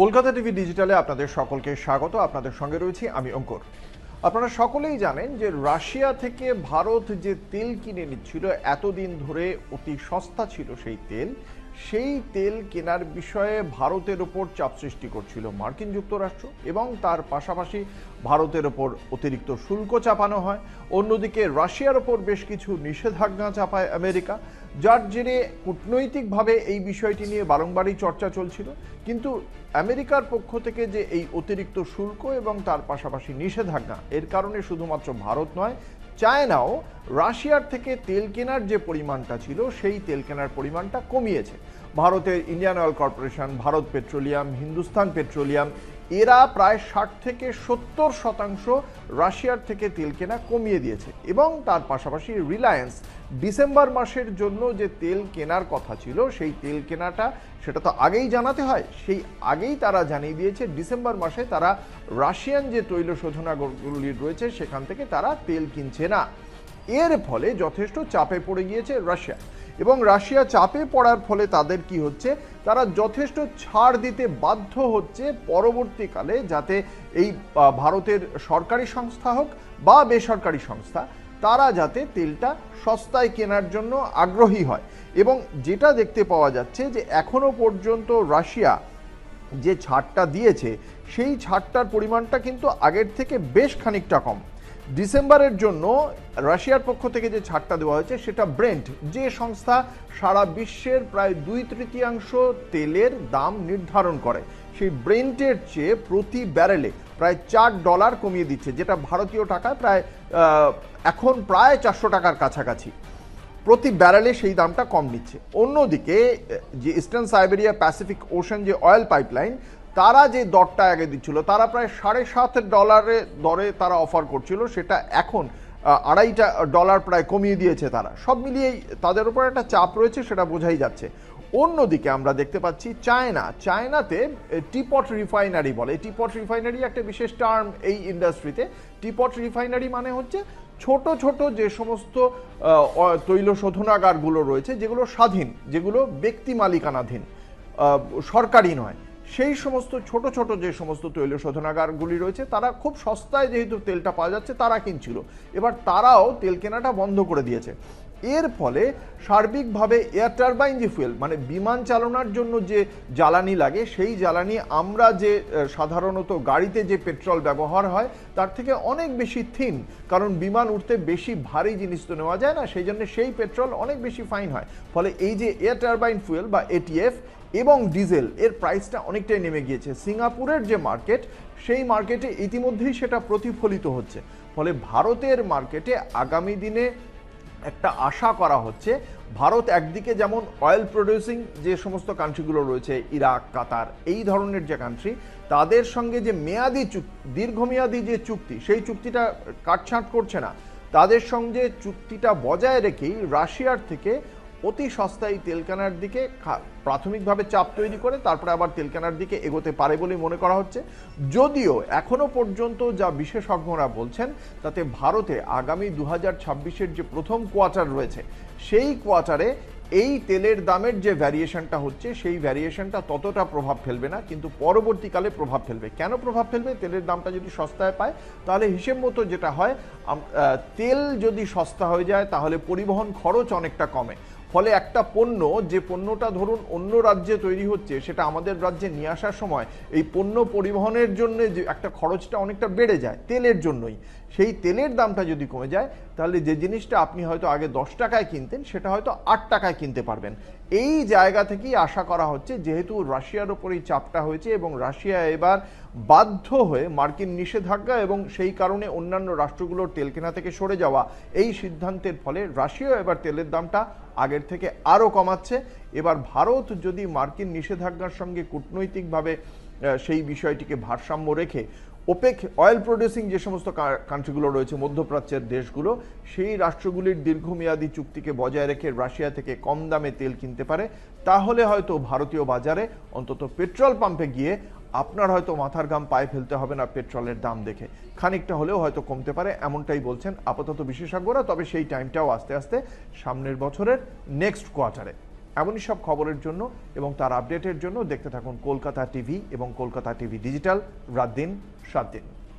Kolkata TV ডিজিটালে আপনাদের সকলকে স্বাগত। আপনাদের সঙ্গে রয়েছি আমি অঙ্কুর। আপনারা সকলেই জানেন যে রাশিয়া থেকে ভারত যে তেল কিনে নিচ্ছিল, এতদিন ধরে অতি সস্তা ছিল সেই তেল। সেই তেল কেনার বিষয়ে ভারতের ওপর চাপ সৃষ্টি করছিল মার্কিন যুক্তরাষ্ট্র এবং তার পাশাপাশি ভারতের ওপর অতিরিক্ত শুল্ক চাপানো হয়। অন্যদিকে রাশিয়ার ওপর বেশ কিছু নিষেধাজ্ঞা চাপায় আমেরিকা, যার জেরে কূটনৈতিকভাবে এই বিষয়টি নিয়ে বারংবারই চর্চা চলছিল। কিন্তু আমেরিকার পক্ষ থেকে যে এই অতিরিক্ত শুল্ক এবং তার পাশাপাশি নিষেধাজ্ঞা, এর কারণে শুধুমাত্র ভারত নয় চায়নাও রাশিয়ার থেকে তেল কেনার যে পরিমাণটা ছিল, সেই তেল কেনার পরিমাণটা কমিয়েছে। ভারতের Indian oil corporation Bharat petroleum Hindustan petroleum এরা প্রায় ষাট থেকে সত্তর শতাংশ রাশিয়ার থেকে তেল কেনা কমিয়ে দিয়েছে এবং তার পাশাপাশি রিলায়েন্স ডিসেম্বর মাসের জন্য যে তেল কেনার কথা ছিল, সেই তেল কেনাটা সেটা তো আগেই জানাতে হয়। সেই আগেই তারা জানিয়ে দিয়েছে ডিসেম্বর মাসে তারা রাশিয়ান যে তৈল শোধনাগুলি রয়েছে সেখান থেকে তারা তেল কিনছে না। এর ফলে যথেষ্ট চাপে পড়ে গিয়েছে রাশিয়া। এবং রাশিয়া চাপে পড়ার ফলে তাদের কি হচ্ছে? তারা যথেষ্ট ছাড় দিতে বাধ্য হচ্ছে পরবর্তীকালে যাতে এই ভারতের সরকারি সংস্থা হোক বা বেসরকারি সংস্থা, তারা যাতে তেলটা সস্তায় কেনার জন্য আগ্রহী হয়। এবং যেটা দেখতে পাওয়া যাচ্ছে যে এখনও পর্যন্ত রাশিয়া যে ছাড়টা দিয়েছে, সেই ছাড়টার পরিমাণটা কিন্তু আগের থেকে বেশ খানিকটা কম। ডিসেম্বরের জন্য রাশিয়ার পক্ষ থেকে যে ছাড়টা দেওয়া হয়েছে, সেটা ব্রেন্ট। যে সংস্থা সারা বিশ্বের প্রায় দুই তৃতীয়াংশ তেলের দাম নির্ধারণ করে, সেই ব্রেন্টের চেয়ে প্রতি ব্যারেলে প্রায় চার ডলার কমিয়ে দিচ্ছে, যেটা ভারতীয় টাকায় প্রায় এখন প্রায় চারশো টাকার কাছাকাছি। প্রতি ব্যারেলে সেই দামটা কম নিচ্ছে। অন্যদিকে যে ইস্টার্ন সাইবেরিয়া প্যাসিফিক ওশান যে অয়েল পাইপলাইন তারা যে দরটা আগে দিচ্ছিল, তারা প্রায় সাড়ে সাত ডলারে দরে তারা অফার করছিল, সেটা এখন আড়াইটা ডলার প্রায় কমিয়ে দিয়েছে তারা। সব মিলিয়েই তাদের উপর একটা চাপ রয়েছে, সেটা বোঝাই যাচ্ছে। অন্যদিকে আমরা দেখতে পাচ্ছি চায়না। চায়নাতে টিপট রিফাইনারি বলে। টিপট রিফাইনারি একটা বিশেষ টার্ম এই ইন্ডাস্ট্রিতে টিপট রিফাইনারি মানে হচ্ছে ছোট ছোট যে সমস্ত তৈল শোধনাগারগুলো রয়েছে, যেগুলো স্বাধীন, যেগুলো ব্যক্তি মালিকানাধীন সরকারি নয়। সেই সমস্ত ছোট ছোট যে সমস্ত তৈল শোধনাগারগুলি রয়েছে, তারা খুব সস্তায় যেহেতু তেলটা পাওয়া যাচ্ছে, তারা কিনছিল। এবার তারাও তেল কেনাটা বন্ধ করে দিয়েছে। এর ফলে সার্বিকভাবে এয়ার টারবাইন যে ফুয়েল মানে বিমান চালনার জন্য যে জ্বালানি লাগে, সেই জ্বালানি আমরা যে সাধারণত গাড়িতে যে পেট্রোল ব্যবহার হয়, তার থেকে অনেক বেশি থিন কারণ বিমান উঠতে বেশি ভারী জিনিস তো নেওয়া যায় না, সেই জন্য সেই পেট্রোল অনেক বেশি ফাইন হয়। ফলে এই যে এয়ার টারবাইন ফুয়েল বা এটিএফ এবং ডিজেল, এর প্রাইসটা অনেকটাই নেমে গিয়েছে। সিঙ্গাপুরের যে মার্কেট সেই মার্কেটে ইতিমধ্যেই সেটা প্রতিফলিত হচ্ছে। ফলে ভারতের মার্কেটে আগামী দিনে একটা আশা করা হচ্ছে, ভারত একদিকে যেমন অয়েল প্রডিউসিং যে সমস্ত কান্ট্রিগুলো রয়েছে, ইরাক, কাতার, এই ধরনের যে কান্ট্রি তাদের সঙ্গে যে মেয়াদি চুক্তি দীর্ঘমেয়াদী যে চুক্তি, সেই চুক্তিটা কাটছাঁট করছে না। তাদের সঙ্গে চুক্তিটা বজায় রেখেই রাশিয়ার থেকে অতি সস্তায় তেল কেনার দিকে প্রাথমিকভাবে চাপ তৈরি করে, তারপরে আবার তেল কেনার দিকে এগোতে পারে বলে মনে করা হচ্ছে। যদিও এখনও পর্যন্ত যা বিশেষজ্ঞরা বলছেন, তাতে ভারতে আগামী দু হাজার যে প্রথম কোয়ার্টার রয়েছে, সেই কোয়ার্টারে এই তেলের দামের যে ভ্যারিয়েশনটা হচ্ছে, সেই ভ্যারিয়েশনটা ততটা প্রভাব ফেলবে না, কিন্তু পরবর্তীকালে প্রভাব ফেলবে। কেন প্রভাব ফেলবে? তেলের দামটা যদি সস্তায় পায়, তাহলে হিসেব মতো যেটা হয় তেল যদি সস্তা হয়ে যায়, তাহলে পরিবহন খরচ অনেকটা কমে। ফলে একটা পণ্য, যে পণ্যটা ধরুন অন্য রাজ্যে তৈরি হচ্ছে, সেটা আমাদের রাজ্যে নিয়ে আসার সময় এই পণ্য পরিবহনের জন্য যে একটা খরচটা অনেকটা বেড়ে যায়, তেলের জন্যই। সেই তেলের দামটা যদি কমে যায়, তাহলে যে জিনিসটা আপনি হয়তো আগে দশ টাকায় কিনতেন, সেটা হয়তো আট টাকায় কিনতে পারবেন। এই জায়গা থেকেই আশা করা হচ্ছে, যেহেতু রাশিয়ার ওপর এই চাপটা হয়েছে এবং রাশিয়া এবার বাধ্য হয়ে মার্কিন নিষেধাজ্ঞা এবং সেই কারণে অন্যান্য রাষ্ট্রগুলোর তেল কেনা থেকে সরে যাওয়া, এই সিদ্ধান্তের ফলে রাশিয়াও এবার তেলের দামটা আগের থেকে আরও কমাচ্ছে। এবার ভারত যদি মার্কিন নিষেধাজ্ঞার সঙ্গে কূটনৈতিকভাবে সেই বিষয়টিকে ভারসাম্য রেখে ওপেক অয়েল প্রডিউসিং যে সমস্ত কান্ট্রিগুলো রয়েছে, মধ্যপ্রাচ্যের দেশগুলো, সেই রাষ্ট্রগুলির দীর্ঘমেয়াদী চুক্তিকে বজায় রেখে রাশিয়া থেকে কম দামে তেল কিনতে পারে। তাহলে হয়তো ভারতীয় বাজারে অন্তত পেট্রোল পাম্পে গিয়ে আপনার হয়তো মাথার ঘাম পায়ে ফেলতে হবে না পেট্রোলের দাম দেখে। খানিকটা হলেও হয়তো কমতে পারে, এমনটাই বলছেন আপাতত বিশেষজ্ঞরা, তবে সেই টাইমটাও আস্তে আস্তে সামনের বছরের নেক্সট কোয়ার্টারে এমনই সব খবরের জন্য এবং তার আপডেটের জন্য দেখতে থাকুন কলকাতা টিভি এবং কলকাতা টিভি ডিজিটাল। রাত দিন, সাত দিন।